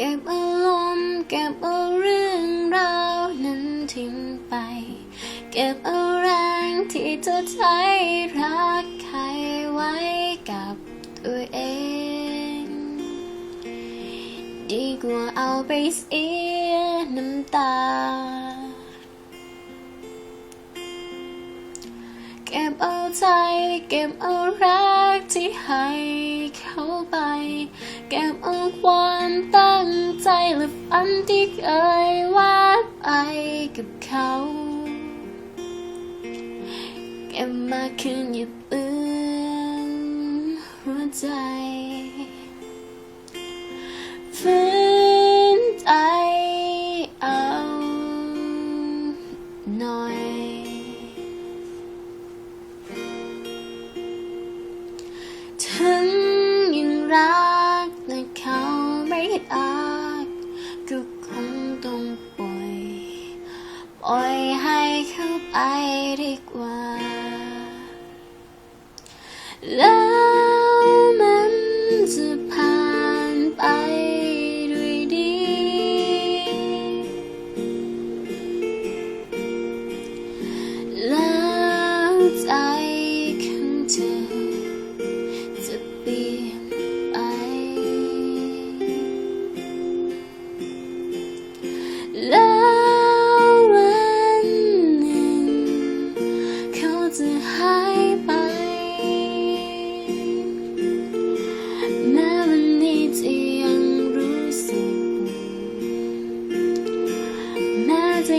เก็บอารมณ์เก็บเอาเรื่องราวนั้นทิ้งไป เก็บเอาแรงที่เธอใช้รักใครไว้กับตัวเอง ดีกว่าเอาไปเสียน้ำตา เก็บเอาใจ เก็บเอารักที่ให้เขาไป ใจและฝันที่เคยวาดไปกับเขาเก็บมาคืนอย่าเปื้อนหัวใจฝืนใจเอาหน่อยถึงยังรัก ดีกว่าายไป แม้วันนี้จะยังรู้สึกแม้จะ